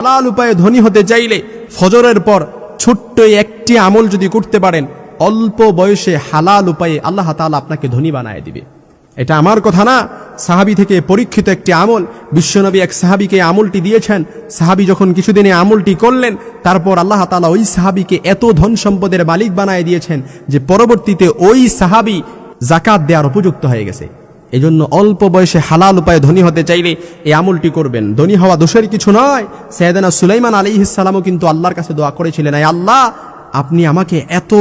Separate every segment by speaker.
Speaker 1: হালাল উপায়ে ধনী হতে চাইলে ফজরের পর ছোট্ট একটি আমল যদি করতে পারেন, অল্প বয়সে হালাল উপায়ে আল্লাহ তাআলা আপনাকে ধনী বানায় দিবে। এটা আমার কথা না। সাহাবি থেকে পরীক্ষিত একটি আমল, বিশ্বনবী এক সাহাবিকে আমলটি দিয়েছেন। সাহাবি যখন কিছুদিনে আমলটি করলেন, তারপর আল্লাহ তালা ওই সাহাবিকে এত ধন সম্পদের মালিক বানায় দিয়েছেন যে পরবর্তীতে ওই সাহাবি জাকাত দেওয়ার উপযুক্ত হয়ে গেছে। এজন্য অল্প বয়সে হালাল উপায়ে ধনী হতে চাইলে এই আমলটি করবেন। ধনী হওয়া দোষের কিছু নয়। সৈয়দানা সুলাইমান আলী ইসালামও কিন্তু আল্লাহর কাছে দোয়া করেছিলেন আয় আল্লাহ, আপনি আমাকে এত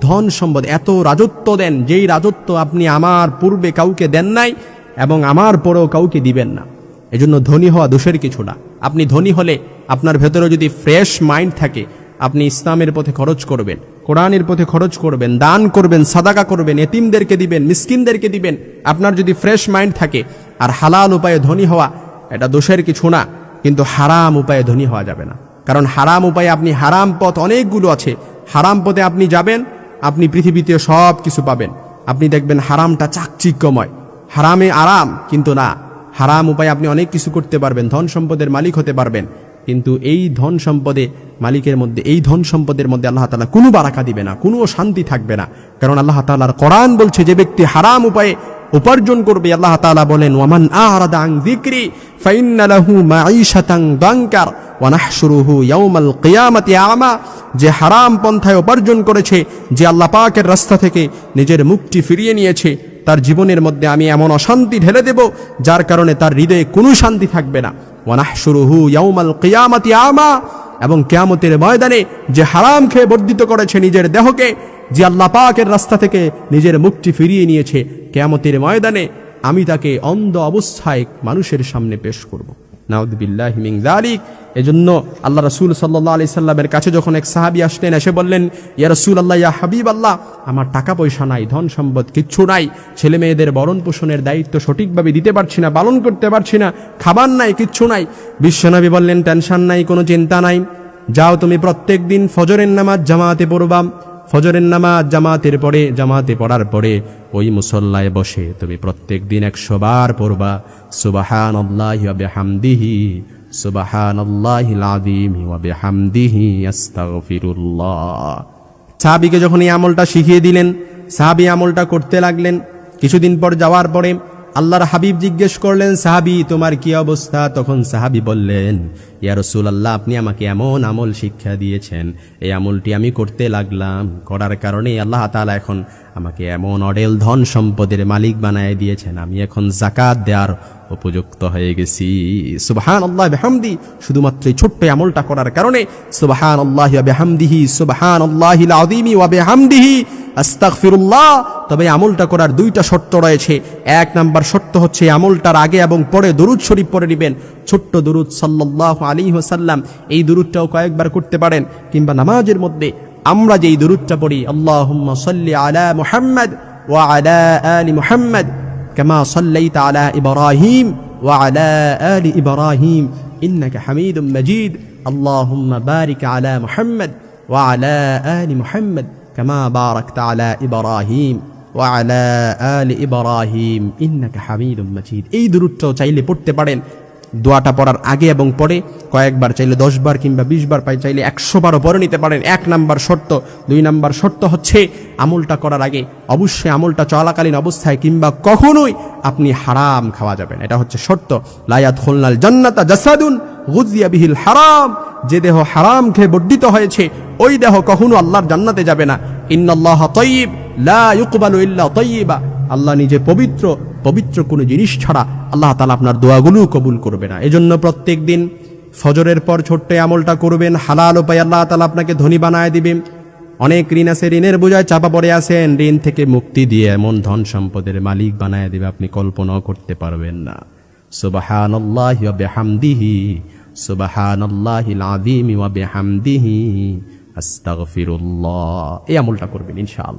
Speaker 1: ধন সম্পদ, এত রাজত্ব দেন, যেই রাজত্ব আপনি আমার পূর্বে কাউকে দেন নাই এবং আমার পরেও কাউকে দিবেন না। এজন্য ধনী হওয়া দোষের কিছু না। আপনি ধনী হলে আপনার ভেতরে যদি ফ্রেশ মাইন্ড থাকে, আপনি ইসলামের পথে খরচ করবেন। কোরআনের পথে খরচ করবেন, দান করবেন, সাদাকা করবেন, এতিমদেরকে দিবেন, মিসকিনদেরকে দিবেন। আপনার যদি ফ্রেশ মাইন্ড থাকে, আর হালাল উপায়ে ধনী হওয়া, এটা দোষের কিছু না, কিন্তু হারাম উপায়ে ধনী হওয়া যাবে না। কারণ হারাম উপায়ে আপনি হারাম পথ অনেকগুলো আছে। হারাম পথে আপনি যাবেন, আপনি পৃথিবীতে সব কিছু পাবেন। আপনি দেখবেন হারামটা চাকচিক্যময়। হারামে আরাম, কিন্তু না। হারাম উপায়ে আপনি অনেক কিছু করতে পারবেন, ধন সম্পদের মালিক হতে পারবেন। কিন্তু এই ধন সম্পদে, মালিকের মধ্যে, এই ধন সম্পদের মধ্যে আল্লাহ তালা কোনো বারাকা দিবে না, কোনো শান্তি থাকবে না। কারণ আল্লাহ তালার কোরআন বলছে, যে ব্যক্তি হারাম উপায়ে উপার্জন করবে, আল্লাহ তালা বলেন, ওয়ামান আরাদা আন যিকরি ফাইন্না লাহু মাঈশাতান দানকার ওয়া নাহশুরুহু ইয়াউমাল কিয়ামাতি আমা যে হারাম পন্থায় উপার্জন করেছে, যে আল্লাহ পাকের রাস্তা থেকে নিজের মুক্তি ফিরিয়ে নিয়েছে তার জীবনের মধ্যে আমি এমন অশান্তি ঢেলে দেব, যার কারণে তার হৃদয়ে কোনো শান্তি থাকবে না। অনাহ শুরু হু ইয়াউমাল কিয়ামাতি আমা, এবং কেয়ামতের ময়দানে যে হারাম খেয়ে বর্ধিত করেছে নিজের দেহকে, যে আল্লাহ পাকের রাস্তা থেকে নিজের মুখটি ফিরিয়ে নিয়েছে, কেয়ামতের ময়দানে আমি তাকে অন্ধ অবস্থায় মানুষের সামনে পেশ করব। নাউদ্দিল্লাহ মিং দালিক এজন্য আল্লাহ রসুল সাল্লাহ আলি সাল্লামের কাছে যখন এক সাহাবি আসলেন, এসে বললেন, ইয়া রসুল আল্লাহ ইয়া হাবিব আল্লাহ আমার টাকা পয়সা নাই, ধন সম্পদ কিচ্ছু নাই, ছেলে মেয়েদের বরণ পোষণের দায়িত্ব সঠিকভাবে দিতে পারছি না, পালন করতে পারছি না, খাবার নাই, কিচ্ছু নাই। বিশ্বনবী বললেন, টেনশন নাই, কোনো চিন্তা নাই। যাও তুমি প্রত্যেক দিন ফজরের নামাজ জামাতে পড়বাম ফজরের নামাজ জামাতের পরে, জামাতে পড়ার পরে ওই মুসল্লায় বসে, তুমি প্রত্যেক দিন একশো বার পড়বা। সুবাহান বিহামদিহি আস্তাগফিরুল্লাহ। সাহাবীকে যখন এই আমলটা শিখিয়ে দিলেন, সাহাবী আমলটা করতে লাগলেন, কিছুদিন পর যাওয়ার পরে আল্লাহর হাবিব জিজ্ঞেস করলেন, সাহাবি, তোমার কি অবস্থা? তখন সাহাবি বললেন, ইয়া আল্লাহ আপনি আমাকে এমন আমল শিক্ষা দিয়েছেন। এই আমলটি আমি করতে লাগলাম। করার কারণে আল্লাহ তালা এখন আমাকে এমন অডেল ধন সম্পদের মালিক বানায় দিয়েছেন। আমি এখন জাকাত দেওয়ার উপযুক্ত হয়ে গেছি। সুবাহান আল্লাহ বেহামদি, শুধুমাত্র এই ছোট্ট আমলটা করার কারণে সুবাহান আল্লাহ বেহামদিহি সুবাহান আল্লাহ আদিমি ওয়া বেহামদিহি, আস্তাগফিরুল্লাহ। তবে আমলটা করার দুইটা শর্ত রয়েছে। এক নাম্বার শর্ত হচ্ছে আমলটার আগে এবং পরে দরুদ শরীফ পরে নেবেন। ছোট্ট দরুদ সাল্লাল্লাহু আলাইহি ওয়াসাল্লাম, এই দরুদটাও কয়েকবার করতে পারেন। কিংবা নামাজের মধ্যে আমরা যেই দরুদটা পড়ি, আল্লাহুম্মা সাল্লি আলা মুহাম্মদ ওয়া আলা আলি মুহাম্মদ كما صليت على إبراهيم وعلى آل إبراهيم إنك حميد مجيد اللهم بارك على محمد وعلى آل محمد كما باركت على إبراهيم وعلى آل إبراهيم إنك حميد مجيد এই দরুদটাও চাইলে পড়তে পারেন দোয়াটা পড়ার আগে এবং পরে কয়েকবার চাইলে দশ বার কিংবা বিশ বার পাই চাইলে একশো বারও পরে নিতে পারেন। এক নাম্বার শর্ত, দুই নাম্বার শর্ত হচ্ছে আমলটা করার আগে অবশ্যই আমলটা চলাকালীন অবস্থায় কিংবা কখনোই আপনি হারাম খাওয়া যাবেন। এটা হচ্ছে শর্ত। লায়াত খুলনাল জান্নাতা জাসাদুন গুজিয়া বিহিল হারাম। যে দেহ হারাম খেয়ে বর্ধিত হয়েছে, ওই দেহ কখনো আল্লাহর জান্নাতে যাবে না। ইন্নাল্লাহ তয়িব লা তয়িবা আল্লাহ নিজে পবিত্র পবিত্র কোনো জিনিস ছাড়া আল্লাহ তালা আপনার দোয়াগুলো কবুল করবে না। এজন্য প্রত্যেক দিন ফজরের পর ছোট্ট আমলটা করবেন, হালাল উপায় আল্লাহ তালা আপনাকে ধনী বানায় দিবে। অনেক ঋণ আছে, ঋণের বোঝায় চাপা পড়ে আছেন। ঋণ থেকে মুক্তি দিয়ে এমন ধন সম্পদের মালিক বানায় দিবে আপনি কল্পনাও করতে পারবেন না। সুবাহান আল্লাহ এই আমলটা করবেন ইনশাআল্লাহ।